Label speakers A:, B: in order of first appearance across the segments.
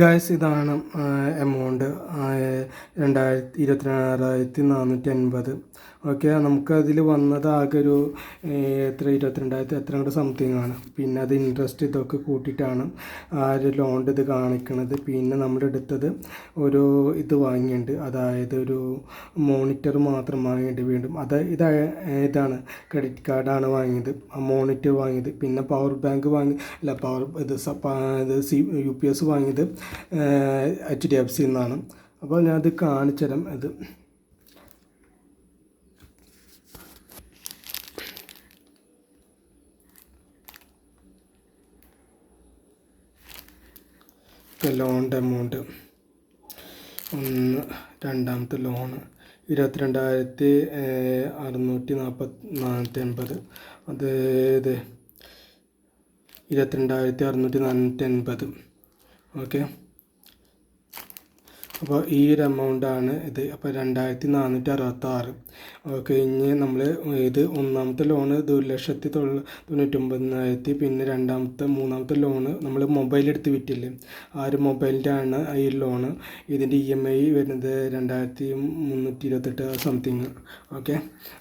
A: Guys ഇതാണ് amount രണ്ടായിരത്തി ഇരുപത്തിനാറായിരത്തി നാനൂറ്റി അൻപത്. ഓക്കെ നമുക്കതിൽ വന്നത് ആകെ ഒരു എത്ര ഇരുപത്തിരണ്ടായിരത്തി എത്ര കണ്ട് സംതിങ് ആണ്. പിന്നെ അത് ഇൻട്രസ്റ്റ് ഇതൊക്കെ കൂട്ടിയിട്ടാണ് ആ ഒരു ലോണിന്റെ ഇത് കാണിക്കുന്നത് പിന്നെ നമ്മൾ എടുത്തത് ഒരു ഇത് വാങ്ങിയിട്ടുണ്ട് അതായത് ഒരു മോണിറ്റർ മാത്രം വാങ്ങിയിട്ട് വീണ്ടും അത് ഇത് ഇതാണ് ക്രെഡിറ്റ് കാർഡാണ് വാങ്ങിയത്. ആ മോണിറ്റർ വാങ്ങിയത്. പിന്നെ പവർ ബാങ്ക് വാങ്ങി അല്ല പവർ ഇത് ഇത് സി യു പി എസ് വാങ്ങിയത് എച്ച് ഡി എഫ് സി നിന്നാണ് അപ്പോൾ ഞാനത് കാണിച്ചു തരാം ഇത് ലോണിന്റെ എമൗണ്ട് ഒന്ന് രണ്ടാമത്തെ ലോണ് ഇരുപത്തിരണ്ടായിരത്തി അറുന്നൂറ്റി നാൽപ്പത്തി നാനൂറ്റി എൺപത് അത് ഇത് ഇരുപത്തിരണ്ടായിരത്തി അറുന്നൂറ്റി നാനൂറ്റി എൺപത് ഓക്കെ? അപ്പോൾ ഈ ഒരു എമൗണ്ടാണ് ഇത്. അപ്പോൾ രണ്ടായിരത്തി നാനൂറ്റി അറുപത്തി ആറ് ഓക്കെ ഇനി നമ്മൾ ഇത് ഒന്നാമത്തെ ലോണ് ഇത് ഒരു ലക്ഷത്തി തൊള്ള തൊണ്ണൂറ്റൊമ്പതിനായിരത്തി പിന്നെ രണ്ടാമത്തെ മൂന്നാമത്തെ ലോണ് നമ്മൾ മൊബൈൽ എടുത്ത് വിറ്റില്ലേ? ആ ഒരു മൊബൈലിന്റെ ആണ് ഈ ലോണ് ഇതിന്റെ ഇ എം ഐ വരുന്നത് രണ്ടായിരത്തി മുന്നൂറ്റി ഇരുപത്തെട്ട് സംതിങ് ഓക്കെ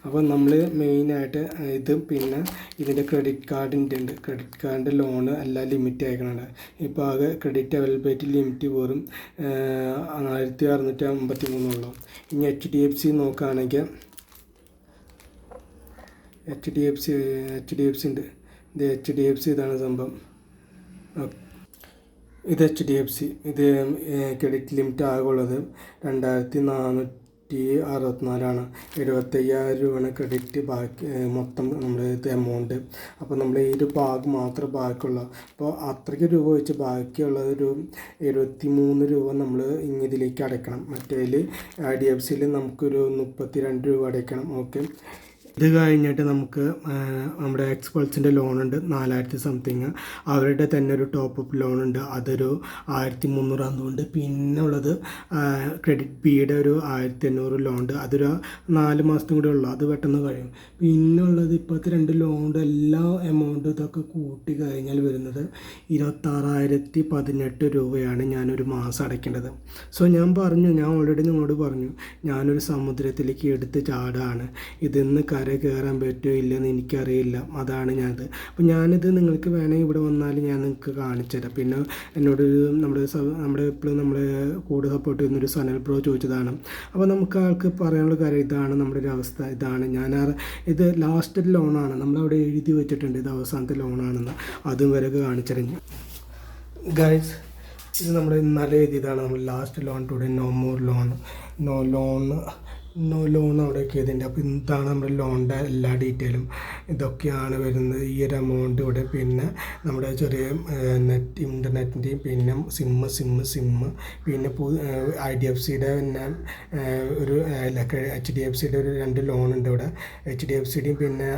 A: അപ്പോൾ നമ്മൾ മെയിനായിട്ട് ഇത് പിന്നെ ഇതിന്റെ ക്രെഡിറ്റ് കാർഡിന്റെ ഉണ്ട്. ക്രെഡിറ്റ് കാർഡിന്റെ ലോണ് എല്ലാം ലിമിറ്റ് ആയിക്കണുണ്ട് ഇപ്പോൾ ആകെ ക്രെഡിറ്റ് അവൈലബിലിറ്റി ലിമിറ്റ് പോലും ആയിരത്തി അറുന്നൂറ്റി അമ്പത്തി മൂന്നുള്ളൂ ഇനി എച്ച് ഡി എഫ് സി നോക്കുകയാണെങ്കിൽ H D F C H D F C ഉണ്ട്. ഇത് എച്ച് ഡി എഫ് സി ഇതാണ് സംഭവം. ഇത് എച്ച് ഡി എഫ് സി ഇത് ക്രെഡിറ്റ് ലിമിറ്റ് ആകുള്ളത് രണ്ടായിരത്തി നാനൂറ്റി നൂറ്റി അറുപത്തിനാലാണ്. എഴുപത്തയ്യായിരം രൂപയാണ് ക്രെഡിറ്റ് ബാക്കി മൊത്തം നമ്മുടെ ഇത് എമൗണ്ട് അപ്പോൾ നമ്മൾ ഈ ഒരു ഭാഗം മാത്രം ബാക്കിയുള്ള. അപ്പോൾ അത്രയ്ക്ക് രൂപ വെച്ച് ബാക്കിയുള്ള ഒരു എഴുപത്തി മൂന്ന് രൂപ നമ്മൾ ഇതിലേക്ക് അടയ്ക്കണം. മറ്റേതിൽ ഐ ഡി എഫ് സിയിൽ നമുക്കൊരു മുപ്പത്തി രണ്ട് രൂപ അടയ്ക്കണം. ഓക്കെ ഇത് കഴിഞ്ഞിട്ട് നമുക്ക് നമ്മുടെ എക്സ്പൾസിന്റെ ലോണുണ്ട് നാലായിരത്തി സംതിങ് അവരുടെ തന്നെ ഒരു ടോപ്പ് അപ്പ് ലോണുണ്ട് അതൊരു ആയിരത്തി മുന്നൂറ് അതുകൊണ്ട് പിന്നെ ഉള്ളത് ക്രെഡിറ്റ് ബിയുടെ ഒരു ആയിരത്തി എണ്ണൂറ് ലോണുണ്ട് അതൊരു നാല് മാസത്തും കൂടെ ഉള്ളു അത് പെട്ടെന്ന് കഴിയും. പിന്നെ ഉള്ളത് ഇപ്പോഴത്തെ രണ്ട് ലോണിന്റെ എല്ലാ എമൗണ്ടും ഇതൊക്കെ കൂട്ടി കഴിഞ്ഞാൽ വരുന്നത് ഇരുപത്താറായിരത്തി പതിനെട്ട് രൂപയാണ് ഞാനൊരു മാസം അടയ്ക്കേണ്ടത്. സോ ഞാൻ പറഞ്ഞു ഞാൻ ഓൾറെഡി നിങ്ങളോട് പറഞ്ഞു ഞാനൊരു സമുദ്രത്തിലേക്ക് എടുത്ത് ചാടാണ്. ഇതിന്ന് കര കയറാൻ പറ്റുമോ ഇല്ലെന്ന് എനിക്കറിയില്ല. അതാണ് ഞാനത്. അപ്പോൾ ഞാനിത് നിങ്ങൾക്ക് വേണമെങ്കിൽ ഇവിടെ വന്നാൽ ഞാൻ നിങ്ങൾക്ക് കാണിച്ചു തരാം. പിന്നെ എന്നോട് നമ്മുടെ നമ്മുടെ ഇപ്പോഴും നമ്മളെ കൂടെ സപ്പോർട്ട് ചെയ്യുന്നൊരു സനൽ ബ്രോ ചോദിച്ചതാണ്. അപ്പോൾ നമുക്ക് ആൾക്ക് പറയാനുള്ള കാര്യം ഇതാണ് നമ്മുടെ ഒരു അവസ്ഥ ഇതാണ്. ഞാൻ ഇത് ലാസ്റ്റ് ലോണാണ് നമ്മളവിടെ എഴുതി വെച്ചിട്ടുണ്ട് ഇത് അവസാനത്തെ ലോണാണെന്ന് അതും വരെ കാണിച്ചറിഞ്ഞു ഗൈസ് ഇത് നമ്മൾ ഇന്നലെ എഴുതിയതാണ്. നമ്മൾ last loan today no more loan no loan loan അവിടെയൊക്കെ ചെയ്തിട്ടുണ്ട് അപ്പോൾ ഇതാണ് നമ്മുടെ ലോണിന്റെ എല്ലാ ഡീറ്റെയിലും ഇതൊക്കെയാണ് വരുന്നത് ഈ ഒരു എമൗണ്ട് ഇവിടെ. പിന്നെ നമ്മുടെ ചെറിയ നെറ്റ് ഇന്റർനെറ്റിന്റെയും പിന്നെ സിമ്മ് സിമ്മ് സിമ്മ് പിന്നെ ഐ ഡി എഫ് സിയുടെ പിന്നെ ഒരു എച്ച് ഡി എഫ് സിയുടെ ഒരു രണ്ട് ലോൺ ഉണ്ട് ഇവിടെ. എച്ച് ഡി എഫ് സിയുടെയും പിന്നെ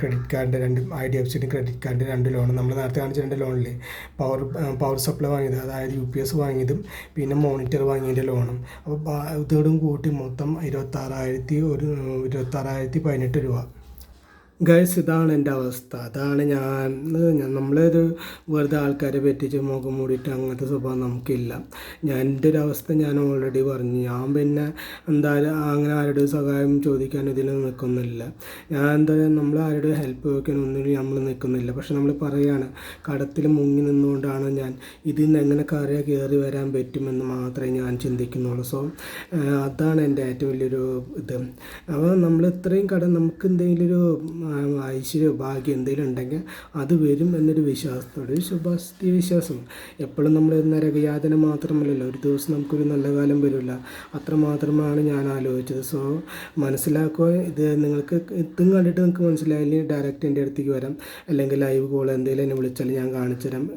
A: ക്രെഡിറ്റ് കാർഡിന്റെ രണ്ട് ഐ ഡി എഫ് സിയുടെയും ക്രെഡിറ്റ് കാർഡിന്റെ രണ്ട് ലോൺ നമ്മൾ നേരത്തെ കാണിച്ച രണ്ട് ലോണില്ലേ പവർ പവർ സപ്ലൈ വാങ്ങിയത് അതായത് യു പി എസ് വാങ്ങിയതും പിന്നെ മോണിറ്റർ വാങ്ങിയതിന്റെ ലോണും അപ്പോൾ ഇതോടും കൂട്ടി മൊത്തം ഇരുപത് ഇരുപത്താറായിരത്തി ഒരു ഇരുപത്താറായിരത്തി പതിനെട്ട് രൂപ. ഗൈസ് ഇതാണ് എന്റെ അവസ്ഥ. അതാണ് ഞാൻ. നമ്മളൊരു വെറുതെ ആൾക്കാരെ പറ്റിച്ച് മുഖം മൂടിയിട്ട് അങ്ങനത്തെ സ്വഭാവം നമുക്കില്ല. ഞാൻ എന്റെ ഒരു അവസ്ഥ ഞാൻ ഓൾറെഡി പറഞ്ഞു. ഞാൻ പിന്നെ എന്തായാലും അങ്ങനെ ആരുടെ സഹായം ചോദിക്കാൻ ഇതിൽ നിൽക്കുന്നില്ല. ഞാൻ എന്തായാലും നമ്മൾ ആരുടെ ഹെൽപ്പ് ചോദിക്കാൻ ഒന്നും നമ്മൾ നിൽക്കുന്നില്ല. പക്ഷെ നമ്മൾ പറയുകയാണ് കടത്തിൽ മുങ്ങി നിന്നുകൊണ്ടാണ് ഞാൻ ഇതിൽ നിന്ന് എങ്ങനെ കറിയ കയറി വരാൻ പറ്റുമെന്ന് മാത്രമേ ഞാൻ ചിന്തിക്കുന്നുള്ളൂ. സോ അതാണ് എന്റെ ഏറ്റവും വലിയൊരു ഇത്. അപ്പോൾ നമ്മൾ ഇത്രയും കടം നമുക്ക് എന്തെങ്കിലും ഒരു ഐശ്വര്യ ഭാഗ്യം എന്തെങ്കിലും ഉണ്ടെങ്കിൽ അത് വരും എന്നൊരു വിശ്വാസത്തോടെ ഒരു ശുഭാസ്തി വിശ്വാസം. എപ്പോഴും നമ്മൾ നരകയാതന മാത്രമല്ലല്ലോ ഒരു ദിവസം നമുക്കൊരു നല്ല കാലം വരില്ല. അത്രമാത്രമാണ് ഞാൻ ആലോചിച്ചത്. സോ മനസ്സിലാക്കുക ഇത് നിങ്ങൾക്ക് ഇതും കണ്ടിട്ട് നിങ്ങൾക്ക് മനസ്സിലായില്ലെങ്കിൽ ഡയറക്റ്റ് എന്റെ അടുത്തേക്ക് വരാം. അല്ലെങ്കിൽ ലൈവ് കോൾ എന്തെങ്കിലും എന്നെ വിളിച്ചാൽ ഞാൻ കാണിച്ചു തരാം